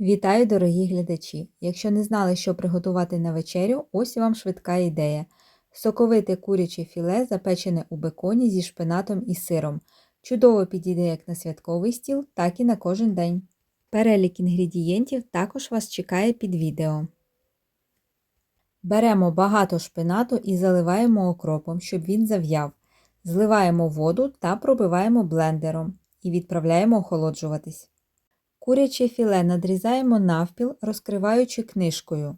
Вітаю, дорогі глядачі! Якщо не знали, що приготувати на вечерю, ось вам швидка ідея. Соковите куряче філе, запечене у беконі зі шпинатом і сиром. Чудово підійде як на святковий стіл, так і на кожен день. Перелік інгредієнтів також вас чекає під відео. Беремо багато шпинату і заливаємо окропом, щоб він зав'яв. Зливаємо воду та пробиваємо блендером і відправляємо охолоджуватись. Куряче філе надрізаємо навпіл, розкриваючи книжкою.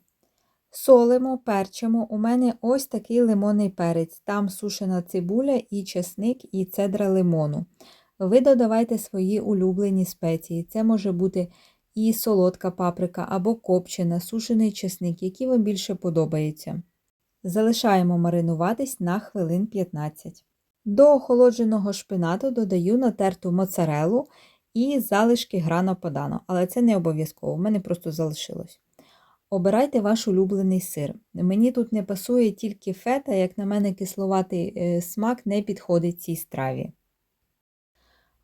Солимо, перчимо. У мене ось такий лимонний перець. Там сушена цибуля і чесник, і цедра лимону. Ви додавайте свої улюблені спеції. Це може бути і солодка паприка або копчена, сушений чесник, які вам більше подобаються. Залишаємо маринуватись на хвилин 15. До охолодженого шпинату додаю натерту моцарелу і залишки грано подано, але це не обов'язково, в мене просто залишилось. Обирайте ваш улюблений сир. Мені тут не пасує тільки фета, як на мене, кисловатий е, смак не підходить цій страві.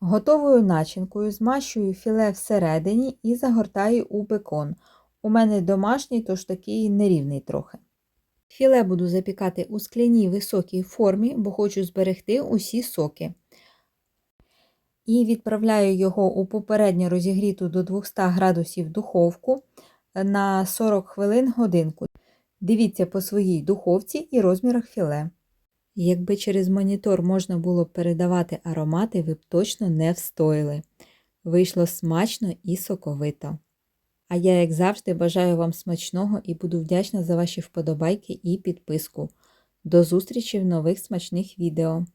Готовою начинкою змащую філе всередині і загортаю у бекон. У мене домашній, тож такий нерівний трохи. Філе буду запікати у скляній високій формі, бо хочу зберегти усі соки. І відправляю його у попередньо розігріту до 200 градусів духовку на 40 хвилин годинку. Дивіться по своїй духовці і розмірах філе. Якби через монітор можна було передавати аромати, ви б точно не встояли. Вийшло смачно і соковито. А я, як завжди, бажаю вам смачного і буду вдячна за ваші вподобайки і підписку. До зустрічі в нових смачних відео!